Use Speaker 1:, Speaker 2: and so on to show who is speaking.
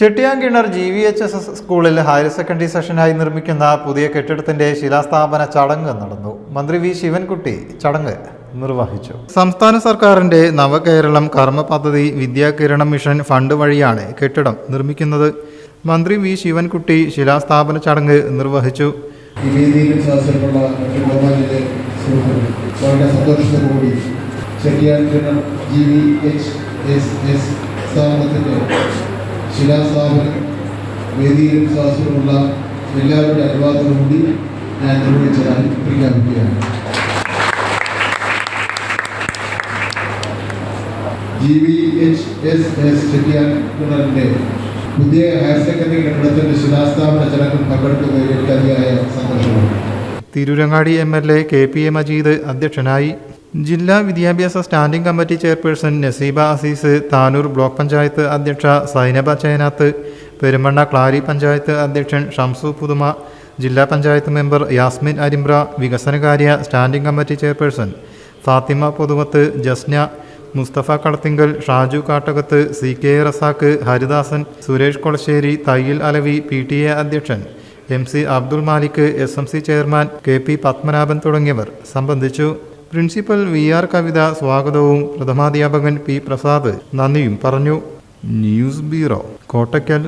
Speaker 1: Chettiyankinar G V H S S സ്കൂളിൽ higher secondary സെഷനായി നിർമ്മിക്കുന്ന പുതിയ കെട്ടിടത്തിന്റെ ശിലാസ്ഥാപന ചടങ്ങ് നടന്നു. മന്ത്രി വി ശിവൻകുട്ടി ചടങ്ങ് നിർവഹിച്ചു. സംസ്ഥാന സർക്കാരിന്റെ നവകേരളം കർമ്മ പദ്ധതി വിദ്യാകിരണം മിഷൻ ഫണ്ട് വഴിയാണ് കെട്ടിടം നിർമ്മിക്കുന്നത്. മന്ത്രി വി ശിവൻകുട്ടി ശിലാസ്ഥാപന ചടങ്ങ് നിർവഹിച്ചു.
Speaker 2: ഈ ശിലാസ്ഥാപനം വേദിയിലും സദസ്സിലുമുള്ള എല്ലാവരുടെ അനുവാദം കൂടി ഞാൻ നിർവഹിച്ചതായി പ്രഖ്യാപിക്കുകയാണ് G V H S S ചെട്ടിയാൻകിണറിന്റെ പുതിയ ഹയർ സെക്കൻഡറി കെട്ടിടത്തിന്റെ ശിലാസ്ഥാപന ചടങ്ങിൽ പങ്കെടുക്കുന്നതിൽ എനിക്ക് അതിയായ സന്തോഷമാണ്
Speaker 1: Tirurangadi M L A K P A Majeed അധ്യക്ഷനായി ജില്ലാ വിദ്യാഭ്യാസ standing committee chairperson Naseeba Azeez Tanur block panchayat അധ്യക്ഷ സൈനബ ചേനാത്ത് പെരുമണ്ണ ക്ലാരി പഞ്ചായത്ത് അധ്യക്ഷൻ ഷംസു പുതുമ ജില്ലാ പഞ്ചായത്ത് മെമ്പർ യാസ്മിൻ അരിമ്പ്ര വികസനകാര്യ standing committee chairperson Fathima Pothuvath Jasna Musthafa Kalathingal Shaju Kattakath C K Razak Haridasan Suresh Kolassery Thayyil Alavi P T A അധ്യക്ഷൻ M C Abdul Malik S M C chairman K P Padmanabhan തുടങ്ങിയവർ സംബന്ധിച്ചു. Principal V R കവിത സ്വാഗതവും പ്രഥമാധ്യാപകൻ P Prasad നന്ദിയും പറഞ്ഞു. News bureau Kottakkal